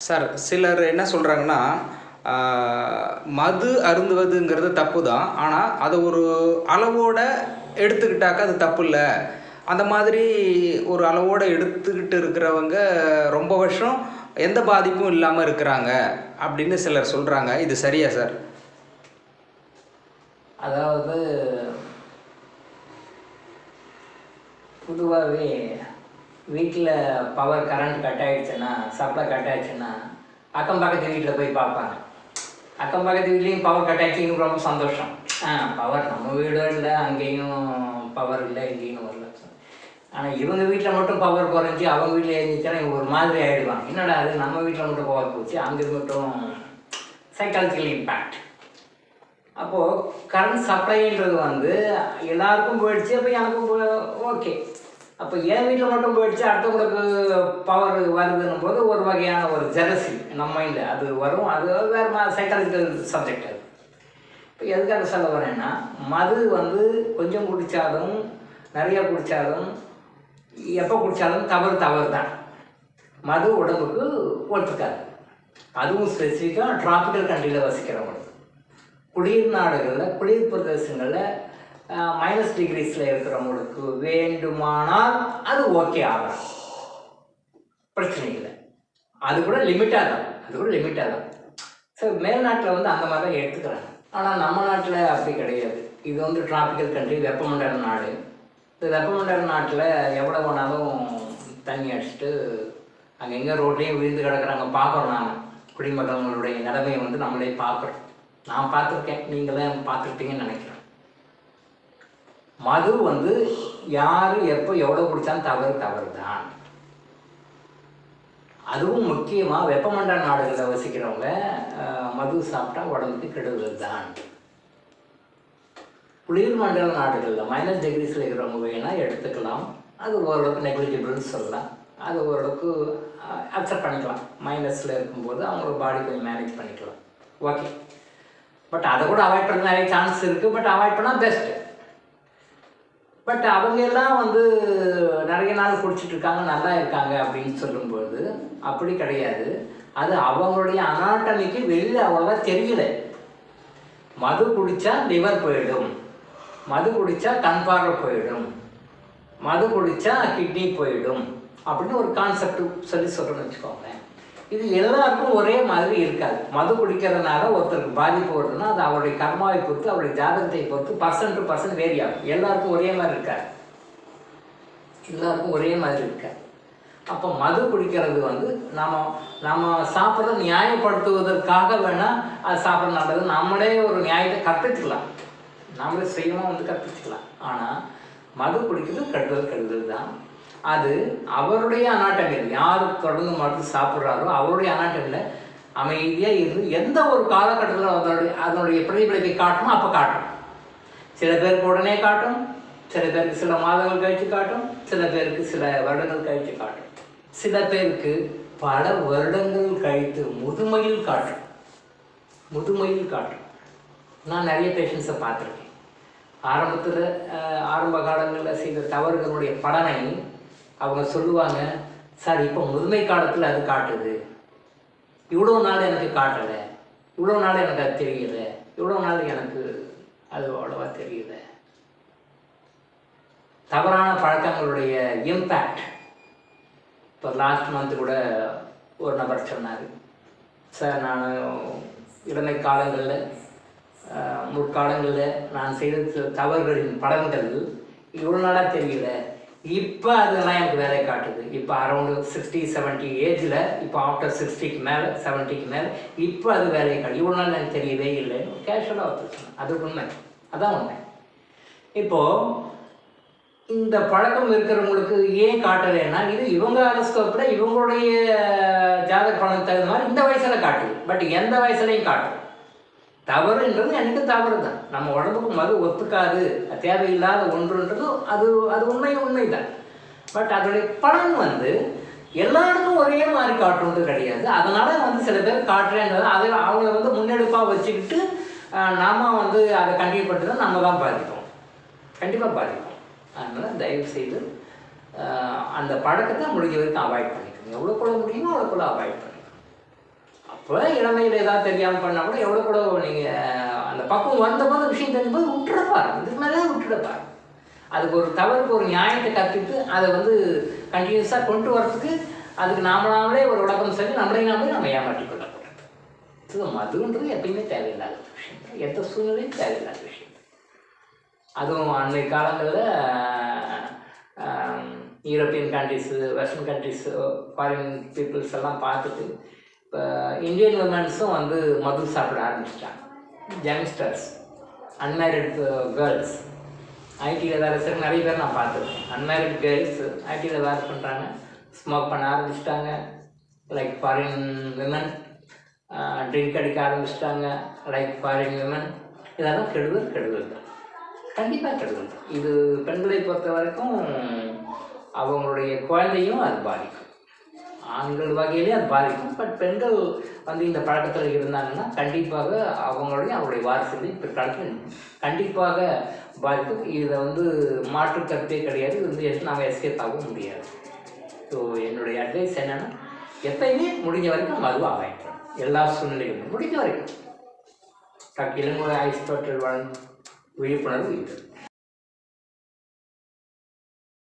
Sir சிலர் என்ன சொல்கிறாங்கன்னா மது அருந்துவதுங்கிறது தப்பு தான் ஆனால் அதை ஒரு அளவோட எடுத்துக்கிட்டாக்கா அது தப்பு இல்லை அந்த மாதிரி ஒரு அளவோட எடுத்துக்கிட்டு இருக்கிறவங்க ரொம்ப வருஷம் எந்த பாதிப்பும் இல்லாமல் இருக்கிறாங்க அப்படின்னு சிலர் சொல்கிறாங்க இது சரியா சார்? அதாவது பொதுவாகவே வீட்டில் பவர் கரண்ட் கட் ஆகிடுச்சுன்னா சப்ளை கட் ஆகிடுச்சுன்னா அக்கம் பக்கத்து வீட்டில் போய் பார்ப்பாங்க. அக்கம் பக்கத்து வீட்லேயும் பவர் கட் ஆயிடுச்சு ரொம்ப சந்தோஷம். ஆ பவர் நம்ம வீடும் இல்லை அங்கேயும் பவர் இல்லை இங்கேயும் வரல ஆனால் இவங்க வீட்டில் மட்டும் பவர் குறைஞ்சி அவங்க வீட்டில் இருந்துச்சுன்னா இவங்க ஒரு மாதிரி ஆகிடுவாங்க என்னடா அது? நம்ம வீட்டில் மட்டும் பவர் போச்சு. அங்கே மட்டும் சைக்காலஜிக்கல் இம்பேக்ட் அப்போது கரண்ட் சப்ளைன்றது வந்து எல்லாருக்கும் போயிடுச்சு அப்போ எனக்கும் ஓகே அப்போ என் வீட்டில் மட்டும் போயிடுச்சு அடுத்தவங்களுக்கு பவர் வருதுன்னும் போது ஒரு வகையான ஒரு ஜெரசி நம்ம மைண்டில் அது வரும். அது வேறு மா சைக்காலஜிக்கல் சப்ஜெக்ட் அது. இப்போ எதுக்காக சொல்ல வரேன்னா மது வந்து கொஞ்சம் குடித்தாலும் நிறையா குடித்தாலும் எப்போ குடித்தாலும் தவறு தவறு தான் மது உடம்புக்கு ஒத்துக்காது. அதுவும் ஸ்பெசிஃபிக்காக டிராபிக்கல் கண்ட்ரியில் வசிக்கிறவங்களுக்கு. குளிர் நாடுகளில் குளிர் பிரதேசங்களில் மைனஸ் டிகிரிஸில் இருக்கிறவங்களுக்கு வேண்டுமானால் அது ஓகே ஆகலாம். பிரச்சனை இல்லை. அது கூட லிமிட்டாக தான். அது கூட லிமிட்டாக தான். ஸோ மேல்நாட்டில் வந்து அந்த மாதிரி தான் எடுத்துக்கிறாங்க. ஆனால் நம்ம நாட்டில் அப்படி கிடையாது. இது வந்து டிராபிக்கல் கண்ட்ரி வெப்பமண்டல நாடு. இந்த வெப்பமண்டல நாட்டில் எவ்வளோ வேணாலும் தண்ணி அடிச்சுட்டு அங்கங்கே ரோட்லேயும் விழுந்து கிடக்குறாங்க. பார்க்குறோம் நாம் குடிமக்களுடைய நிலைமையை வந்து நம்மளே பார்க்குறோம் நான் பார்த்துருக்கேன். நீங்களும் பார்த்துருப்பீங்கன்னு நினைக்கிறேன். மது வந்து யார் எப்போ எவ்வளோ குடித்தாலும் தவறு தவறு தான் அதுவும் முக்கியமாக வெப்பமண்டல நாடுகளில் வசிக்கிறவங்க மது சாப்பிட்டா உடம்புக்கு கெடுதல் தான் குளிர் மண்டல நாடுகளில் மைனஸ் டிகிரிஸில் இருக்கிறவங்க வேணால் எடுத்துக்கலாம். அது ஓரளவுக்கு நெக்லிஜிபிள்னு சொல்லலாம். அது ஓரளவுக்கு அக்செப்ட் பண்ணிக்கலாம். மைனஸில் இருக்கும்போது அவங்க பாடி கொஞ்சம் மேனேஜ் பண்ணிக்கலாம். ஓகே பட் அதை கூட அவாய்ட் பண்ண நிறைய சான்ஸ் இருக்குது பட் அவாய்ட் பண்ணால் பெஸ்ட்டு பட் அவங்க எல்லாம் வந்து நிறைய நாள் குடிச்சிட்டு இருக்காங்க நல்லா இருக்காங்க அப்படின்னு சொல்லும்போது அப்படி கிடையாது. அது அவங்களுடைய அனாட்டமிக்கு வெளியில் அவ்வளோவா தெரியல. மது குடித்தா லிவர் போயிடும். மது குடித்தா கண்பார்வை போயிடும். மது குடித்தா கிட்னி போயிடும். அப்படின்னு ஒரு கான்செப்ட் சொல்லி சொல்கிறேன்னு வச்சுக்கோங்களேன். இது எல்லாருக்கும் ஒரே மாதிரி இருக்காது. மது குடிக்கிறதுனால ஒருத்தருக்கு பாதிப்பு வருதுன்னா அது அவருடைய கர்மாவை பொறுத்து அவருடைய ஜாதகத்தை பொறுத்து பர்சன்ட் டு பர்சன்ட் வேரி ஆகும். எல்லாருக்கும் ஒரே மாதிரி இருக்காது. எல்லாருக்கும் ஒரே மாதிரி இருக்காது. அப்போ மது குடிக்கிறது வந்து நம்ம நம்ம சாப்பிட்றத நியாயப்படுத்துவதற்காக வேணால் அது சாப்பிட்ற நல்லது. நம்மளே ஒரு நியாயத்தை கற்பிச்சுக்கலாம். நம்மளே சுயமாக வந்து கற்பிச்சுக்கலாம். ஆனால் மது குடிக்கிறது கெடுதல் கெடுதல் தான். அது அவருடைய அநாட்டங்கள் யார் தொடர்ந்து மருந்து சாப்பிட்றாரோ அவருடைய அநாட்டங்களை அமைதியாக இருந்து எந்த ஒரு காலகட்டத்தில் அதனுடைய அதனுடைய பிரதிபலிப்பை காட்டணும் அப்போ காட்டணும் சில பேருக்கு உடனே காட்டும் சில பேருக்கு சில மாதங்கள் கழித்து காட்டும் சில பேருக்கு சில வருடங்கள் கழித்து காட்டும். சில பேருக்கு பல வருடங்கள் கழித்து முதுமையில் காட்டும். முதுமையில் காட்டும். நான் நிறைய பேஷண்ட்ஸை பார்த்துருக்கேன். ஆரம்பத்தில் ஆரம்ப காலங்களில் செய்த தவறுகளுடைய பலனை அவங்க சொல்லுவாங்க சார் இப்போ முதுமை காலத்தில் அது காட்டுது. இவ்வளோ நாள் எனக்கு காட்டலை. இவ்வளோ நாள் எனக்கு அது தெரியல. இவ்வளோ நாள் எனக்கு அது அவ்வளோவா தெரியல. தவறான பழக்கங்களுடைய இம்பேக்ட் இப்போ லாஸ்ட் மந்த் கூட ஒரு நபர் சொன்னார். சார் நான் இளமை காலங்களில் முற்காலங்களில் நான் செய்த தவறுகளின் படங்கள் இவ்வளோ நாளாக தெரியல. இப்போ அதெல்லாம் எனக்கு வேலை காட்டுது. இப்போ அரௌண்டு சிக்ஸ்டி செவன்ட்டி ஏஜில் இப்போ ஆஃப்டர் சிக்ஸ்டிக்கு மேலே செவன்ட்டிக்கு மேலே இப்போ அது வேலையை காட்டு இவ்வளோ நாள் எனக்கு தெரியவே இல்லைன்னு கேஷுவலாக வச்சுருக்கேன் அது உண்மை. அதான் உண்மை. இப்போது இந்த பழக்கம் இருக்கிறவங்களுக்கு ஏன் காட்டலைன்னா இது இவங்க அரஸ்கோப்பில் இவங்களுடைய ஜாதக பலன் தகுந்த மாதிரி இந்த வயசில் காட்டுது. பட் எந்த வயசுலையும் காட்டும் தவறுன்றது எனக்கு தவறு தான் நம்ம உடம்புக்கு மது ஒத்துக்காது. தேவையில்லாத ஒன்றுன்றது அது அது உண்மை உண்மைதான். பட் அதோடைய பலன் வந்து எல்லாருக்கும் ஒரே மாதிரி காட்டுறது கிடையாது. அதனால வந்து சில பேர் காட்டுறேன்றது அதை அவங்கள வந்து முன்னெடுப்பாக வச்சுக்கிட்டு நாம வந்து அதை கண்டிப்பாக தான் நம்ம தான் பாதிப்போம். கண்டிப்பாக பாதிப்போம். அதனால் தயவு செய்து அந்த பழக்கத்தை முடிஞ்ச வரைக்கும் அவாய்ட் பண்ணிக்கணும் எவ்வளோக்குள்ள முடியுமோ அவ்வளோக்குள்ள அவாய்ட் பண்ணிக்கணும் அப்போ இளமையில் ஏதாவது தெரியாமல் பண்ணால் கூட எவ்வளோ கூட நீங்கள் அந்த பக்குவம் வந்தபோது விஷயம் தெரிஞ்சபோது விட்டுறப்பாரு. இதுக்கு மேலே விட்டுடப்பாரு அதுக்கு ஒரு தவறுக்கு ஒரு நியாயத்தை கற்றுட்டு அதை வந்து கண்டினியூஸாக கொண்டு வரதுக்கு அதுக்கு நாமளாமலே ஒரு உலகம் சொல்லி நம்மளே நாமளே நம்ம ஏமாற்றி கொள்ளக்கூடாது. இது மதுன்றது எப்பயுமே தேவையில்லாத விஷயம் எந்த சூழ்நிலையும் தேவையில்லாத விஷயம். அதுவும் அன்றைய காலங்களில் European countries western countries foreign peoples எல்லாம் பார்த்துட்டு இப்போ இந்தியன் உமன்ஸும் வந்து மது சாப்பிட ஆரம்பிச்சிட்டாங்க. யங்ஸ்டர்ஸ் அன்மேரிட் கேர்ள்ஸ் uh, ஐடியில் வேலை செய்கிற நிறைய பேர் நான் பார்த்துருக்கேன். அன்மேரிட் கேர்ள்ஸ் ஐடியில் வேலை பண்ணுறாங்க ஸ்மோக் பண்ண ஆரம்பிச்சிட்டாங்க. Like foreign women drink uh, அடிக்க ஆரம்பிச்சிட்டாங்க. லைக் ஃபாரின் விமன் இதெல்லாம் கெடுதல் கெடுதல் தான். கண்டிப்பாக கெடுதல் தான். இது பெண்களை பொறுத்த வரைக்கும் அவங்களுடைய குழந்தையும் அது பாதிக்கும். ஆண்கள் வகையிலே அது பாதிக்கும். பட் பெண்கள் வந்து இந்த பழக்கத்தில் இருந்தாங்கன்னா கண்டிப்பாக அவங்களுடைய அவருடைய வாரிசுகளை பிற்காலத்தில் கண்டிப்பாக பாதிக்கும். இதை வந்து மாற்று கருத்தே கிடையாது. இது வந்து எஸ் நாங்கள் எஸ்கேப் ஆகவும் முடியாது. ஸோ என்னுடைய அட்வைஸ் என்னென்னா எப்பயுமே முடிஞ்ச வரைக்கும் மது அவாய்ட் எல்லா சூழ்நிலைகளும் முடிஞ்ச வரைக்கும். டாக்டர் ஐஸ் ஐஸ்டோட்டல் வழங்கும் விழிப்புணர்வு இருக்குது